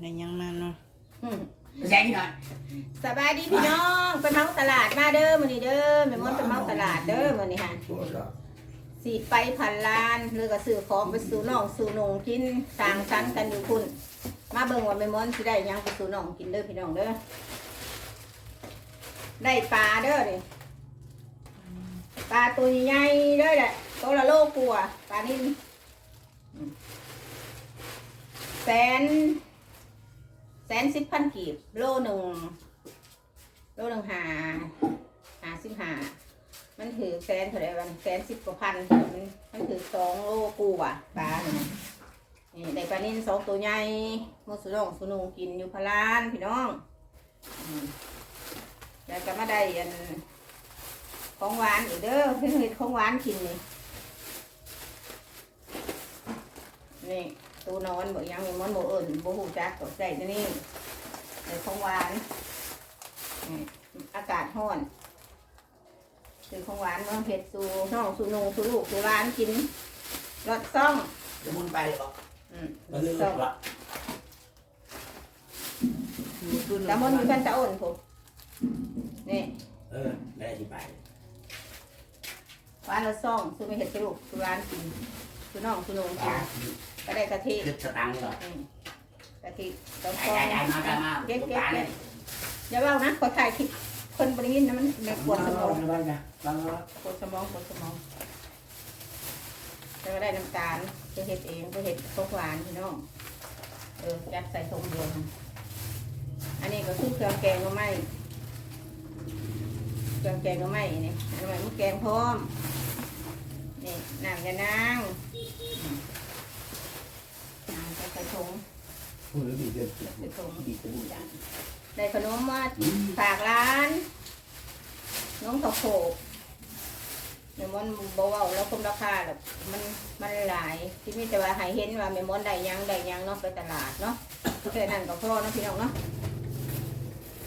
ในยังมาเนาะอืมแซ่หน่อยสบายดีพี่น้องไปเมาตลาดมาเด้อมื้อนี้เด้อแม่มอนไปเมาตลาดเด้อมื้อนี้ฮะสิไปพันล้านหรือก็ซื้อของไปสู่น้องสู่นงกินสร้างสรรค์กันอยู่คุณมาเบิ่งว่าแม่มอนสิได้ยังไปสู่น้องกินเด้อพี่น้องเด้อได้ปลาเด้อนี่ปลาตัวใหญ่เด้อแหละตัวละโลกว่าปลานิ่มแสน แสนสิบพันกีบ โลหนึ่งโลหนึ่งหาหาสิบหามันถือแสนเท่าไรวันแสนสิบกว่าพันมันมันถือสองโลกูว่ะปลาเนี่ยนี่ได้ปลานิ่นสองตัวใหญ่มสุนงสุนงกินอยู่พลานพี่น้องอืมแล้วก็มาได้อันของหวานอีกเด้อเพิ่งเห็ดของหวานกินนี่นี่ ตูนอนบอกยังมีมันบ่เอิญบ่หูจักตกใจตัวนี้ในของหวานนี่อากาศร้อนคือของหวานเมืองเผ็ดสูน้องสูนงสูลูกสูร้านกินรสซ่องจะมุนไปหรออืมก็คือซ่องว่าแต่มันอยู่กันตะอ่อนผมนี่เออไม่ได้ที่ไปหวานรสซ่องสูไม่เห็ดสูลูกสูร้านกินสูน้องสูนงกิน ก็ได้กะทิคือสตังค์หรออืมกะทิต้องไอ้ฟองไอ้มากันมาเก็บลูกเก็บ ตาเก็เนี่บยอย่าเล่านะขอถ่ายคลิปคนบริยินนะมันในปวดสมองบ้างนะบ้างว่าปวดสมองปวดสมองแล้วก็ได้น้ำตาลจะเห็ดเองจะเห็ดข้าวหวานพี่น้องเออยัดใส่ถุงเดียวอันนี้ก็คือเครื่องแกงก็ไม่เครื่องแกงก็ไม่นี่อันนี้มันแกงพร้อมนี่น้ำยานาง อืมน้ำใส่ถุงพูดแล้วดีเกินใส่ถุงดีจะดีอย่างได้ขนมมาฝากร้าน น้องข้าวโพดเมมอนบเว้าแล้วคุ้มราคาแบบมันมันหลายที่มีแต่ว่าให้เห็นว่าเมมอนได้หยังได้หยังเนาะไปตลาดเนาะแค่นั้นก็พอเนาะพี่น้องเนาะ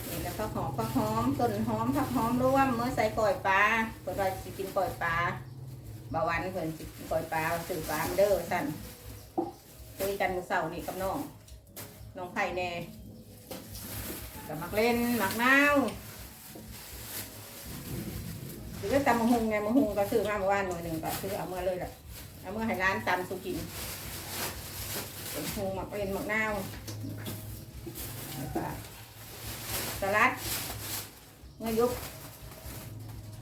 นี่แล้วก็หอมผักหอมต้นหอมผักหอมร่วมเมื่อใส่ก่อยปลาเพิ่นว่าสิกินก่อยปลาบาวันเพิ่นสิกินก่อยปลาสื่อปลาเด้อสั่น คุยกันมื้อเช้านี่กับน้อง น้องไผ่แน่กับมักเล่นมักนาวหรือว่าตำมะฮุงไงมะฮุงก็ซื้อมาเมื่อวานหน่วยหนึ่งก็ซื้อเอาเมื่อเลยแหละเอาเมื่อให้ร้านตำสุกินเป็นฮุงมักเล่นมักนาวแล้วก็สลัดเมื่อยุบ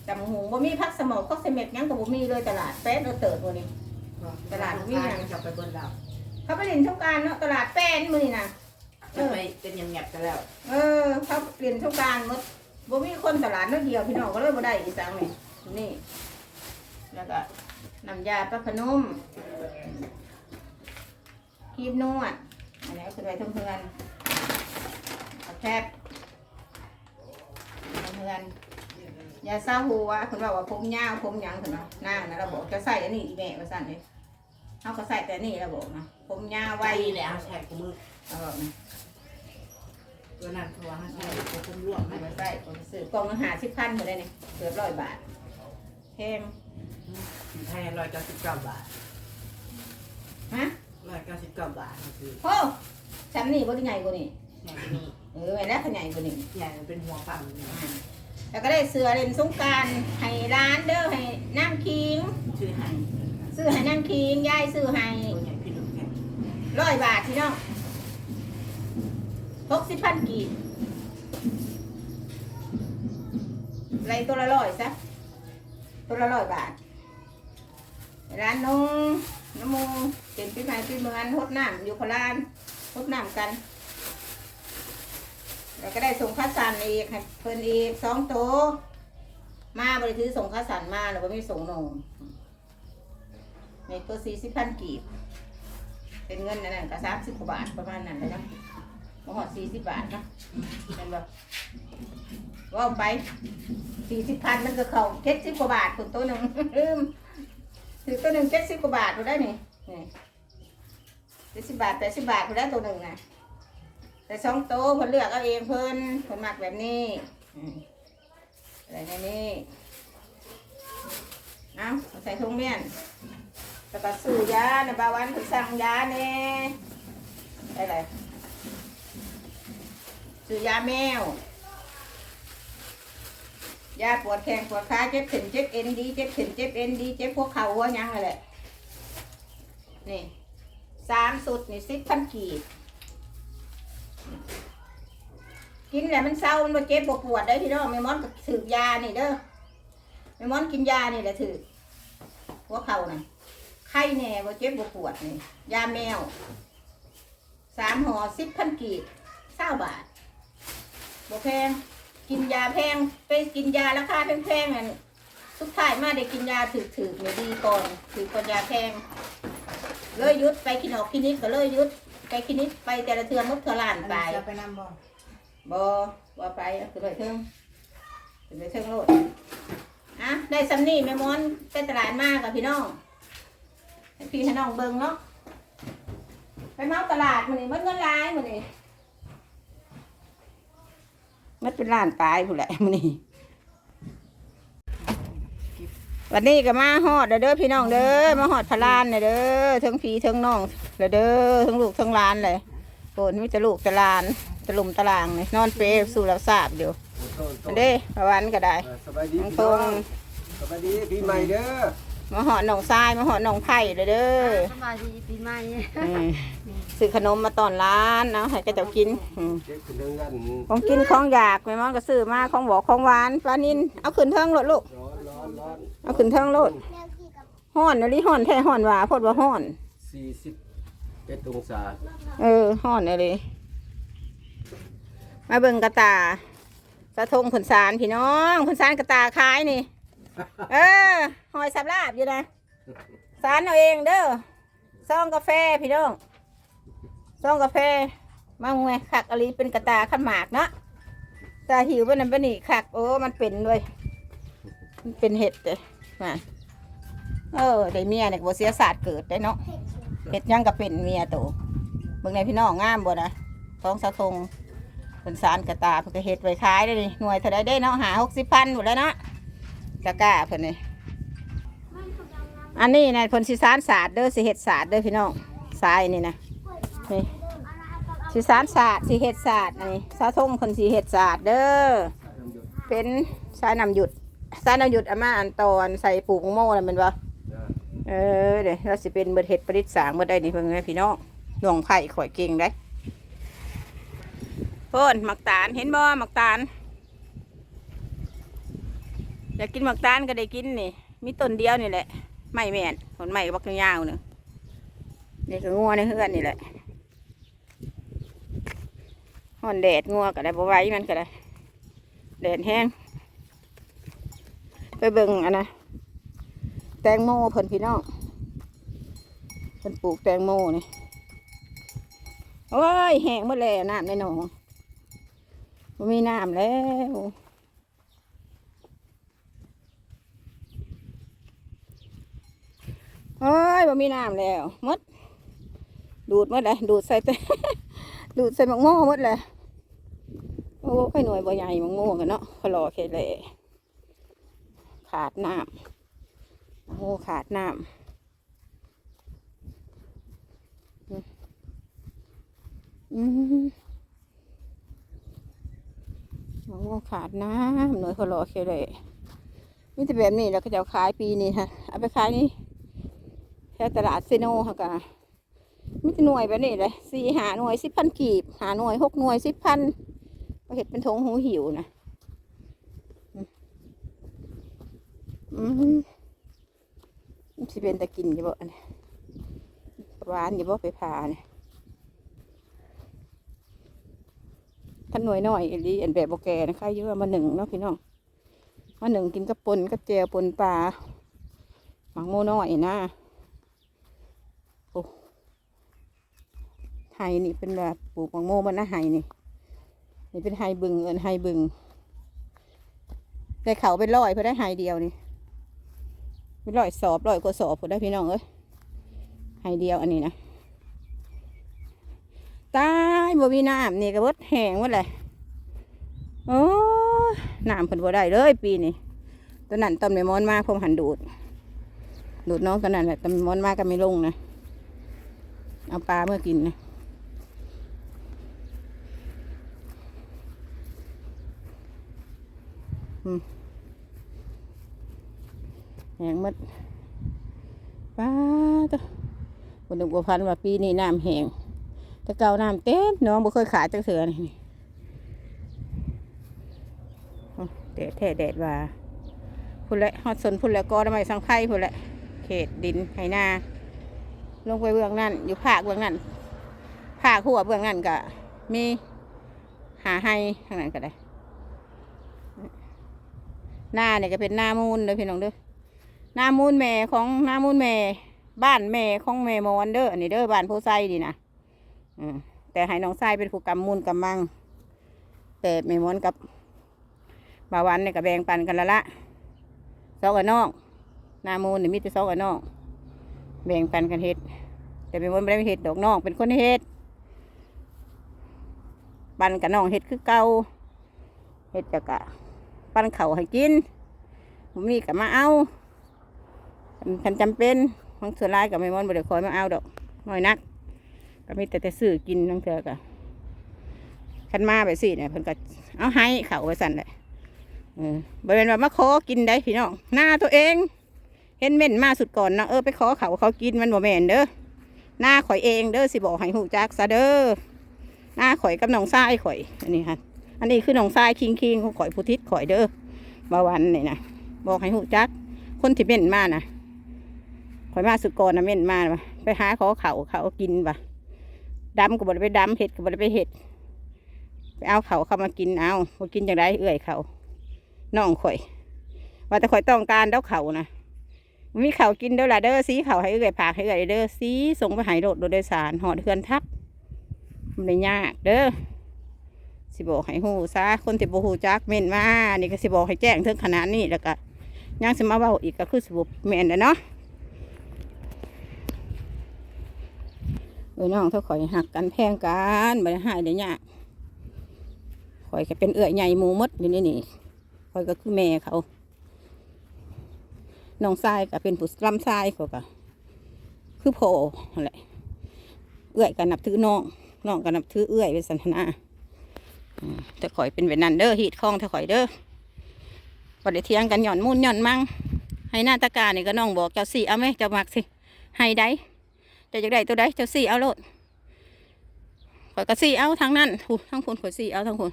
ตำมะฮุงบ่มีพักสมองก็เสม็ดหยังกับบ่มีเลยตลาดแป๊ดเราเติร์ดวันนี้ตลาดมีหยังจะไปเบิ้ลดาว เขาไปเล่นสงกรารเนาะตลาดแป้นมือนี่นะจะไปเป็นยังแงบกันแล้วเออเขาเปลี่ยนทุกการหมดบ่มีคนตลาดนั่นเดียวพี่น้องก็เลยบ่ได้อีสังนี่นี่ แล้วก็น้ำยาปลาขนมครีมนวดอันนี้คือไว้ทั้งเพื่อนเอาแคบทั้งเพื่อนยาซาหัวคุณบอกว่าผมยาวผมหยังคุณเนาะนางนะเราบอกจะใส่อันนี้อีแม่มาสั่นเลย เขาก็ใส่แต่นี่เราบอกนะผมยาวไว้ไว้แล้วแชร์กูมือเราบอกนะตัวนั้นทัวร์ให้แชร์กูคุ้มร่วมไหมไม่ใช่ผมซื้อกล่องละหาสิบพันหมดเลยเนี่ยเกือบร้อยบาทแพงไทยร้อยเก้าสิบเก้าบาทฮะร้อยเก้าสิบเก้าบาทคือโอ้ฉันนี่บ่ได้ใหญ่กว่านี่ใหญ่นี่เออแม่แล้วขใหญ่กว่านี่ใหญ่เป็นหัวปั๊มนี่อ่าแล้วก็ได้เสือเล่นสงกรารให้ร้านเด้อให้น้ำคิงชื่อไห้ ซื้อให้น้ำคิงยายซื้อให้ร้อยบาทพี่น้องหกสิบพันกีบไรตัวละร้อยซะตัวละร้อยบาทร้านนงน้ำมูเป็นปีใหม่ปีเมืองฮดน้ำอยู่โคราชฮดน้ำกันแล้วก็ได้ส่งข้าวสารอีกเพิ่นอีกสองโตมาบริถือส่งข้าวสารมาแล้วก็ไม่ส่งนม ในตัวสี่สิบพันกีบ เป็นเงินนั่นนะก็สามสิบกว่าบาทประมาณนั้นเลยนะมาหอดสี่สิบบาทนะเป็นแบบว่าไปสี่สิบพันมันก็เขาเจ็ดสิบกว่าบาทคนตัวหนึ่งลืมถือตัวหนึ่งเจ็ดสิบกว่าบาทกูได้นี่นี่เจ็ดสิบบาทแปดสิบบาทกูได้ตัวหนึ่งนะแต่สองโตวเพิ่นเลือกเอาเองเพิ่นเพิ่นมักแบบนี้อะไรในนี้เอาเอาใส่ถุงเมียน แล้วก็ซื้อยาในบาวันเพิ่นสั่งยาเน่ได้เลยซื้อยาแมวยาปวดแข้งปวดขาเจ็บเส้นเจ็บเอ็นดีเจ็บเส้นเจ็บเอ็นดีเจ็บพวกเข่าหัวยังอะไรนี่สามสุดนี่สิบพันกีบกินแล้วมันเศร้ามันเจ็บปวดได้อพี่น้องแม่มอนก็ถือยานี่เด้อแม่มอนกินยานี่แหละถือหัวเข่าน่ะ ข้แน่บ่เจ็บบ่ปวดนี่ยาแมวสามห่อสิบพันกีบเศร้าบาทบ่แพง กินยาแพงไปกินยาราคาแพงๆนั่นสุดท้ายมาได้กินยาถือๆเนี่ยดีก่อนถือก่อนยาแพงเลยหยุดไปคลินิกคลินิกก็เลยหยุดไปคลินิกไปแต่ละเทือมดเทือล้านอันไปนี้จะไปนำบ่บ่บ่ไปเอาคือไปเทิงคือไปเทิงโลดอะได้ซัมนี่แม่มอนไปตลาดมากกับพี่น้องให้ พี่ให้น้องเบิ่งเนาะไปเมาตลาดมื้อนี้มันเงินหลายมื้อนี้มันเป็นล้านปลายผู้นแหละมื้อนี้วันนี้ก็มาฮอดเด้อเด้อพี่น้องเด้อมาฮอดพะลานเด้อเด้อทั้งพี่ทั้งน้องเด้อเด้อทั้งลูกทั้งหลานเลยโกนมีแต่ลูกแต่หลานตะลุมตะลางเลยนอนเปรย์สู่แล้วทราบอยู่อันเด้ประวันก็ได้สบายดีทั้งพี่ตรน้องงสบายดีปีใหม่เด้อ มาหอดหนองทรายมาหอดหนองไผ่เด้อเด้อสบายดีปีใหม่อืมซื้อขนมมาตอนร้านเนาะให้กระเจ้ากินอืมเด็กคนเรื่องกันของกินของอยากแม่มอนก็ซื้อมาของบอกของหวานปลานินเอาขึ้นเทิงโลดลูก ร้อนร้อนร้อนเอาขึ้นเทิงโลดห้อนนะลิห้อนแท้ห้อนหว่าพดว่าห้อน สี่สิบเอ็ดองศาเออห่อนเลย มาเบิ่งกระตาสะทงผลสารพี่น้องผลสารกระตาขายนี่ เออหอยสับลาบอยู่นะสารเอาเองเด้อซองกาแฟพี่น้องซองกาแฟมาไงขักอะไรเป็นกระตาขันหมากเนาะตาหิวไปนั่นไปนี่ขักโอ้มันเป็นด้วยมันเป็นเห็ดเลยมาเออได้เมียเนี่ยบ่เสียศาสตร์เกิดได้เนาะเห็ดยังก็เป็นเมียโตเบิ่งในพี่น้องงามบ่นะท้องสะทงเป็นสารกระตาเพิ่นก็เฮ็ดไว้ขายได้นี่หน่วยเท่าใดได้เนาะหาหกสิบพันหมดแล้วเนาะ กะกล้าเพิ่นนี่อันนี้นะเพิ่นสิสารศาสตร์เด้อสิเฮ็ดศาสตร์เด้อพี่น้องทรายนี่นะนี่สิสารศาสตร์สิเฮ็ดศาสตร์นี่สะทงเพิ่นสิเฮ็ดศาสตร์เด้อเป็นสายน้ำหยุดสายน้ำหยุดอามาอันตอนใส่ปลูกโม่น่ะแมันบ่เออเดี๋ยวเราสิเป็นเบิดเฮ็ดประดิษฐ์สร้างเบิดได้นี่เพิ่นไงพี่น้องหลวงไผ่ข่อยเก่งได้เพิ่นหมักตาลเห็นบ่หมักตาล อยากกินหมักตาลก็ได้กินนี่ มีต้นเดียวนี่แหละ ไม่แม่นผลใหม่บักยาวหนึ่งนี่ก็งัวในเฮือนนี่แหละห่อนแดดงัวก็ได้บ่ไหว้มันก็ได้ แดดแห้ง ไปเบิ่งอันนะแตงโมเพิ่นพี่น้องเพิ่นปลูกแตงโมนี่โอ้ยแห้งหมดแล้วน้ำในหนองบ่มีน้ำแล้วโอ้ ยบ่มีน้ำแล้วหมด ดูดหมดเลยดูดใส่แต่ดูดใส่หมักโม่หมดเลยโอ้ยหน่วยบ่ใหญ่หมักโม่กันเนาะขอรอแค่เลยขาดน้ำโอ้ขาดน้ำอืมโอ้ขาดน้ำหน่วยขารอเคเลยมีแต่แบบนี้แล้วก็จะขายปีนี้ฮะเอาไปขายนี่ แค่ตลาดเซโนค่ะกะมีแต่หน่วยแบบนี้เลยสี่หาหน่วยสิบพันกีบหาหน่วยหกหน่วยสิบพันก็เห็ดเป็นทงหูหิวนะอืมอืมมันสิเป็นตะกินอยู่บ่เนี่ยหวานอยู่บ่ไปผ่าเนี่ยถ้านหน่วยหน้อยอีหลีอันแบบโบแกนะคะเยอะมาหนึ่งเนาะพี่น้องมาหนึ่งกินกับปนกับแจวปนปลาหมังโมน้อยนะ โอ้ไฮนี่เป็นแบบปลูกมังโมมันนะไฮนี่ นี่เป็นไฮบึงเอินไฮบึงได้เขาเป็นร้อยเพื่อได้ไฮเดียวนี่เป็นร้อยสอบร้อยกว่าสอบเพื่อได้พี่น้องเอ้ยไฮเดียวอันนี้นะตายบ่มีน้ำนี่ก็บดแห้งหมดเลยโอ้น้ำเพิ่นบ่ได้เลยปีนี้ตอนนั้นตอนแม่มอนมากผมหันดูด ดูดน้องตอนนั้นแหละตอนแม่มอนมาก็ไม่ลงนะ เอาปลาเมื่อกินนะแหงมัดปลาตัวบนหนึ่งพันว่าปีนี้น้ำแหงแต่เก่าน้ำเต็มน้องบ่เคยขายจังเสือนี่แดดแท้แดดว่าพุ่นละฮอดสนพุ่นละกอทำไมสังไข่พุ่นละเขตดินไห้นา ลงไปเบื้องนั่นอยู่ภาคเบื้องนั่นภาคหัวเบื้องนั่นก็มีหาให้ทางนั้นก็ได้ หน้าเนี่ยก็เป็นหน้ามูลเลยพี่น้องเด้อหน้ามูลแม่ของหน้ามูลแม่ บ้านแม่ของแม่มอนเด้ออันนี้เด้อบ้านผู้ไซดีนะอืมแต่ให้น้องไซเป็นผู้กำมูลกำมัง แต่แม่มอนกับบาวันเนี่ยก็แบ่งปันกันและละสองกับน้องหน้ามูลเนี่ยมีแต่สองกับน้อง แบ่งปันกันเฮ็ด แต่แม่มอนไม่ได้เฮ็ดดอกน้องเป็นคนเฮ็ดปันกับน้องเฮ็ดคือเก่าเฮ็ดจะกะปั้นเข่าให้กินผมมีกับมาเอาคันจำเป็นบางเสือลายกับไม่มอนบริคอยมาเอาดอกน้อยนัก ก็มีแต่แต่ซื้อกินทั้งเถื่อกะคันมาไปสิเนี่ยเพิ่นก็เอาให้เข่าไว้สั่นเลยเออบริเวณว่ามาขอกินได้พี่น้องหน้าตัวเอง เห็นเม่นมาสุดก่อนเนาะเออไปขอเขาเขากินมันบ่แม่นเด้อหน้าข่อยเองเด้อสิบอกให้หูจักซะเด้อหน้าข่อยกับน้องทรายข่อยอันนี้ค่ะอันนี้คือหนองทรายคิงคิงของข่อยพุทิศข่อยเด้อบาวันนี่นะบอกให้หูจัก คนที่เม่นมานะข่อยมาสุดกรนนะเม่นมาไปหาขอเขาเขากินปะดำก็บ่ได้ไปดำเห็ดก็บ่ได้ไปเห็ดไปเอาเขาเข้ามากินเอาบ่กินอย่างไรเอื่อยเขาน้องข่อย ว่าแต่ข่อยต้องการเด้าเขานะ มีเขากินเด้อละเด้อสีเขาให้เอื่อยผากให้เอื่อยเด้อสีส่งไปหายรถโดยสารหอดเฮือนทับมันไม่ยากเด้อสิบอกให้หูซะคนที่บ่หูจักเม่นมานี่ก็สิบอกให้แจ้งถึงขนาดนี้แล้วก็ยังสิมาเว้าอีกก็คือสิบแม่นแล้วเนาะเอ้ยน้องเท่าข่อยหักกันแพงกันบ่ได้หายได้ยากข่อยก็เป็นเอื้อยใหญ่หมูมดอยู่นี่นี่ข่อยก็คือแม่เขา น้องทรายก็เป็นผู้ลำทรายเขาก็คือพ่อนั่นแหละเอื้อยก็นับถือน้องน้องก็นับถือเอื้อยเป็นสันทนาแต่ข่อยเป็นแบบนั้นเด้อฮีดคล้องแต่ข่อยเด้อพอได้เทียงกันหย่อนมุ่นหย่อนมั่งให้หน้าตะการนี่ก็น้องบอกเจ้าสี่เอาไหมเจ้ามักสิให้ได้จ้าจะได้ตัวใดเจ้าสี่เอาโลดข่อยก็สี่เอาทั้งนั้นหูทั้งคนข่อยสี่เอาทั้งคน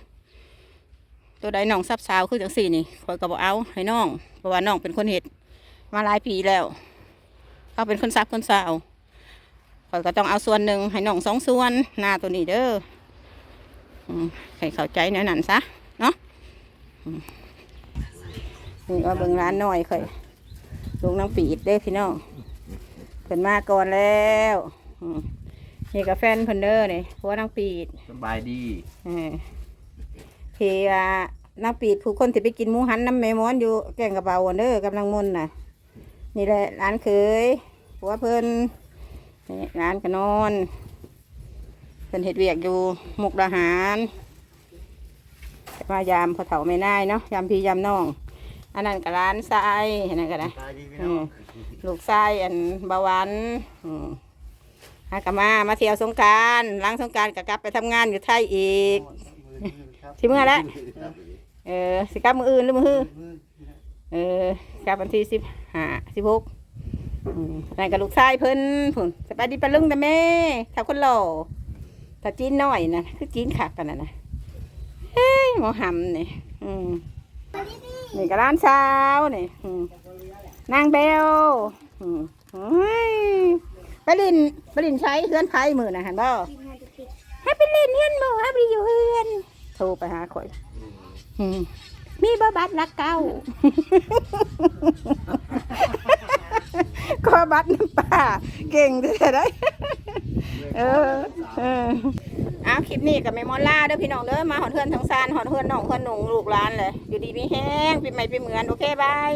ตัวใดน้องซับสาวคือจังสี่นี่ข่อยก็บอกเอาให้น้องเพราะว่าน้องเป็นคนเห็ด มาหลายปีแล้วเขาเป็นคนซับคนสาวข่อยก็ต้องเอาส่วนหนึ่งให้น้องสองส่วนหน้าตัวนี้เด้ออืมให้เข้าใจแนวนั้นซะเนาะอืมนี่ว่าเบิ่งร้านหน่อยค่อยลุงน้องปีดเด้อพี่น้องเพิ่นมาก่อนแล้วอืมนี่กับแฟนเพิ่นเด้อนี่ผัวน้องปีดสบายดีเออพี่อ่าน้องปีดผู้คนที่ไปกินหมูหันน้ำแม่ม้อนอยู่แกงกระเบาเด้อกำลังมุนน่ะ นี่แหละร้านเคยผัวเพิ่นนี่ร้านก็นอนเพิ่นเฮ็ดเวียกอยู่มุกดาหารมายามพอเถาไม่น่ายเนาะยามพี่ยามน้อง อันนั้นก็ร้านทรายอันนั้นก็ได้อืมลูกทรายอันบาหวันอืมหากนมามาเที่ยวสงกรารล้างสงกรารก็กลับไปทำงานอยู่ไทยอีกสิเมื่อแล้วเออสิกลับมืออื่นหรือมือฮื้อ เออกลับวันที่สิบห้าสิบหกอืมนั่นก็ลูกชายเพิ่นผุนสบายดีปะลุงแต่แม่ถ้าคนหล่อถ้าจีนน้อยนะคือจีนขักกันนะนะเฮ้ยหมอหำนี่อืมนี่ก็ร้านเช้านี่อืมนางเบลอืมเฮ้ยไปลินไปลินใช้เฮือนไผ่มือนะเห็นบ่ให้ไปลินเฮือนหมูให้ไปอยู่เฮือนโทรไปหาข่อยอืม มีบ่บัตรรักเก้าก็บัตรน้ำปลาเก่งเด้อได้เออเออเอาคลิปนี้กับแม่มอนล่าเด้อพี่น้องเด้อมาหอดเฮือนทั้งซานหอดเฮือนน้องเฮือนหนุ่งลูกหลานเลย อยู่ดีมีแห้งปีใหม่ปีเหมือนโอเคบาย